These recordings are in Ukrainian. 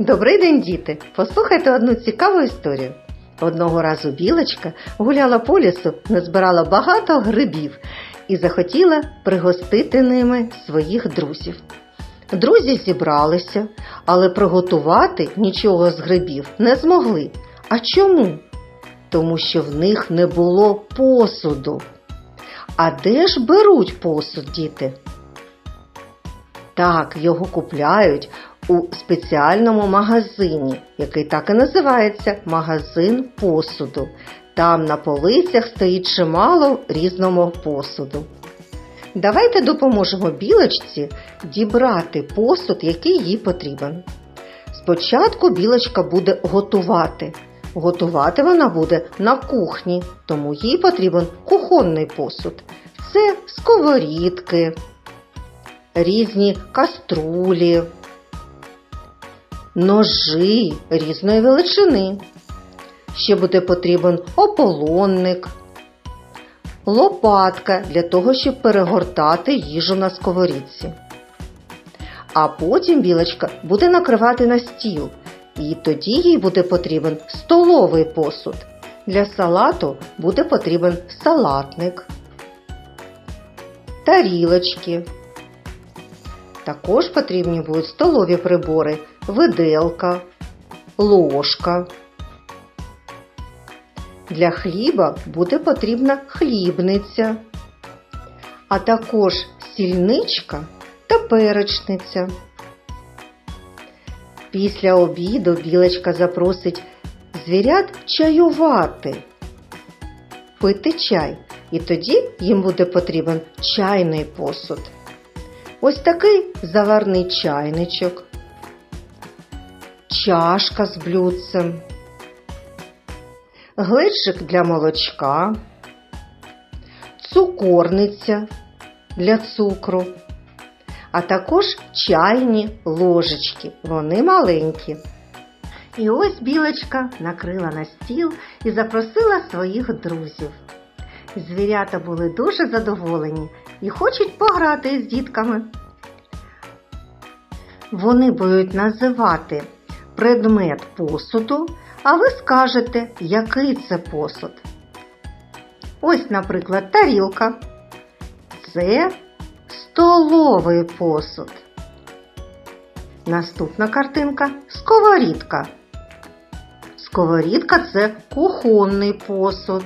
Добрий день, діти! Послухайте одну цікаву історію. Одного разу білочка гуляла по лісу, назбирала багато грибів і захотіла пригостити ними своїх друзів. Друзі зібралися, але приготувати нічого з грибів не змогли. А чому? Тому що в них не було посуду. А де ж беруть посуд, діти? Так, його купляють у спеціальному магазині, який так і називається магазин посуду. Там на полицях стоїть чимало різного посуду. Давайте допоможемо білочці дібрати посуд, який їй потрібен. Спочатку білочка буде готувати. Готувати вона буде на кухні, тому їй потрібен кухонний посуд. Це сковорідки, різні каструлі, ножи різної величини. Ще буде потрібен ополонник, лопатка для того, щоб перегортати їжу на сковорідці. А потім білочка буде накривати на стіл, і тоді їй буде потрібен столовий посуд. Для салату буде потрібен салатник, тарілочки. Також потрібні будуть столові прибори, виделка, ложка. Для хліба буде потрібна хлібниця, а також сільничка та перечниця. Після обіду білочка запросить звірят чаювати, пити чай, і тоді їм буде потрібен чайний посуд. Ось такий заварний чайничок, чашка з блюдцем, глечик для молочка, цукорниця для цукру, а також чайні ложечки. Вони маленькі. І ось білочка накрила на стіл і запросила своїх друзів. Звірята були дуже задоволені і хочуть пограти з дітками. Вони будуть називати предмет посуду, а ви скажете, який це посуд. Ось, наприклад, тарілка. Це столовий посуд. Наступна картинка сковорідка. Сковорідка це кухонний посуд.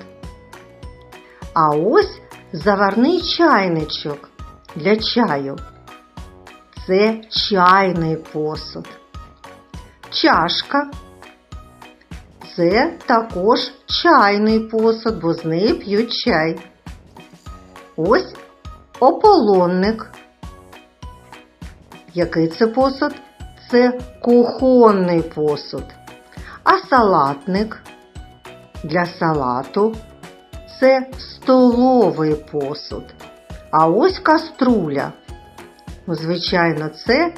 А ось заварний чайничок для чаю. Це чайний посуд. Чашка. Це також чайний посуд, бо з неї п'ють чай. Ось ополонник. Який це посуд? Це кухонний посуд. А салатник для салату це столовий посуд. А ось каструля. Звичайно, це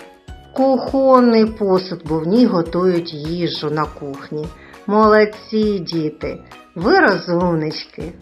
кухонний посуд, бо в ній готують їжу на кухні. Молодці діти, ви розумнички.